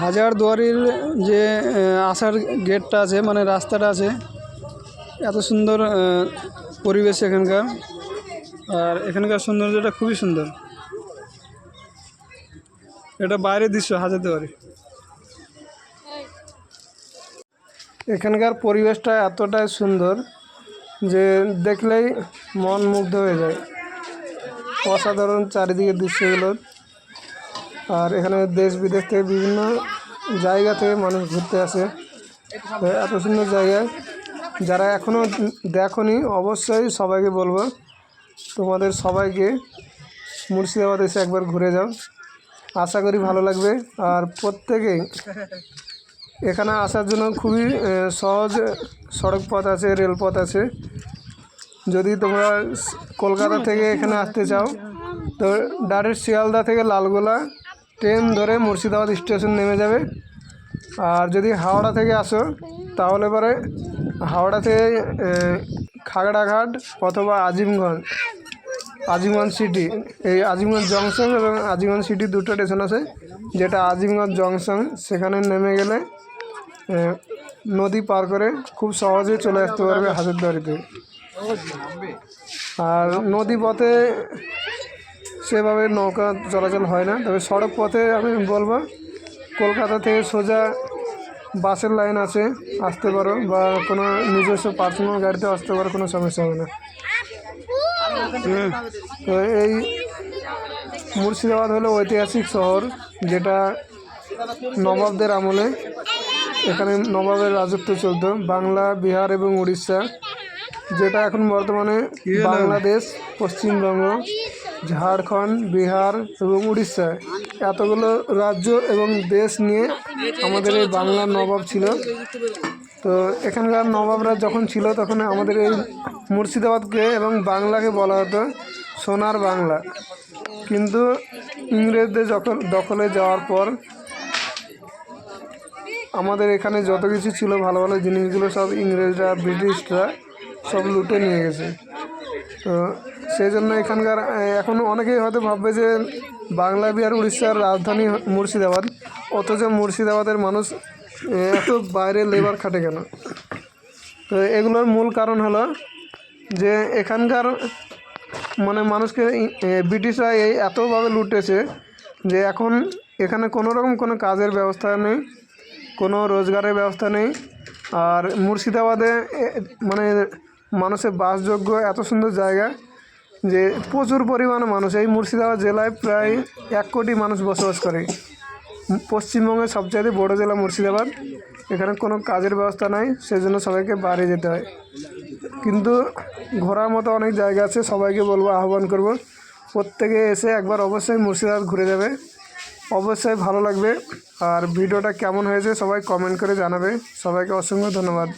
হাজারদুয়ারির যে আসার গেটটা আছে মানে রাস্তাটা আছে, এত সুন্দর পরিবেশ এখানকার। আর এখানকার সৌন্দর্যটা খুবই সুন্দর। এটা বাইরের দৃশ্য হাজারদুয়ারি এখানকার পরিবেশটা এতটাই সুন্দর যে দেখলেই মন মুগ্ধ হয়ে যায়। অসাধারণ চারিদিকের দৃশ্যগুলো। আর এখানে দেশ বিদেশ থেকে বিভিন্ন জায়গা থেকে মানুষ ঘুরতে আসে। এত সুন্দর জায়গায়। যারা এখনও দেখনি, অবশ্যই সবাইকে বলব, তোমাদের সবাইকে মুর্শিদাবাদ এসে একবার ঘুরে যাও। আশা করি ভালো লাগবে। আর প্রত্যেকেই এখানে আসার জন্য খুবই সহজ সড়ক পথ আছে, রেলপথ আছে। যদি তোমরা কলকাতা থেকে এখানে আসতে চাও, তো ডাইরেক্ট শিয়ালদা থেকে লালগোলা ট্রেন ধরে মুর্শিদাবাদ স্টেশন নেমে যাবে। আর যদি হাওড়া থেকে আসো, তাহলে পরে হাওড়া থেকে খাগড়াঘাট অথবা আজিমগঞ্জ। আজিমগঞ্জ সিটি, এই আজিমগঞ্জ জংশন এবং আজিমগঞ্জ সিটি দুটো স্টেশন আছে, যেটা আজিমগঞ্জ জংশন, সেখানে নেমে গেলে নদী পার করে খুব সহজে চলে আসতে পারবে হাজারদুয়ারিতে। আর নদী পথে সেভাবে নৌকা চলাচল হয় না। তবে সড়ক পথে আমি বলব কলকাতা থেকে সোজা বাসের লাইন আছে আসতে পারো বা কোনো নিজস্ব পার্সোনাল গাড়িতে আসতে পারো কোনো সমস্যা হবে না। হুম। তো এই মুর্শিদাবাদ হলো ঐতিহাসিক শহর যেটা নবাবদের আমলে। এখানে নবাবের রাজত্ব চলতো বাংলা বিহার এবং উড়িষ্যা যেটা এখন বর্তমানে বাংলাদেশ পশ্চিমবঙ্গ ঝাড়খণ্ড, বিহার এবং উড়িষ্যা এতগুলো রাজ্য এবং দেশ নিয়ে আমাদের এই বাংলার নবাব ছিল। তো এখানকার নবাবরা যখন ছিল তখন আমাদের এই মুর্শিদাবাদকে এবং বাংলাকে বলা হতো সোনার বাংলা। কিন্তু ইংরেজদের যখন দখলে যাওয়ার পর আমাদের এখানে যত কিছু ছিল, ভালো ভালো জিনিসগুলো সব ইংরেজরা, ব্রিটিশরা সব লুটে নিয়ে গেছে। তো সেই জন্য এখানকার এখন অনেকেই হয়তো ভাববে যে বাংলা বিহার, উড়িষ্যার রাজধানী মুর্শিদাবাদ। অথচ মুর্শিদাবাদের মানুষ এত বাইরে লেবার খাটে কেন? তো এগুলোর মূল কারণ হলো যে এখানকার মানে মানুষকে ব্রিটিশরা এই এতভাবে লুটেছে যে এখন এখানে কোনো রকম কোনো কাজের ব্যবস্থা নেই, কোনো রোজগারের ব্যবস্থা নেই। আর মুর্শিদাবাদে মানে মানুষের বাসযোগ্য এত সুন্দর জায়গা যে প্রচুর পরিমাণে মানুষ। এই মুর্শিদাবাদ জেলায় প্রায় এক কোটি মানুষ বসবাস করে। পশ্চিমবঙ্গের সবচাইতে বড় জেলা মুর্শিদাবাদ। এখানে কোনো কাজের ব্যবস্থা নাই, সেজন্য সবাইকে বাইরে যেতে হয়। কিন্তু ঘোরার মতো অনেক জায়গা আছে, সবাইকে বলব, আহ্বান করব, প্রত্যেকে এসে একবার অবশ্যই মুর্শিদাবাদ ঘুরে যাবে। অবশ্যই ভালো লাগবে। আর ভিডিওটা কেমন হয়েছে সবাই কমেন্ট করে জানাবে। সবাইকে অসংখ্য ধন্যবাদ।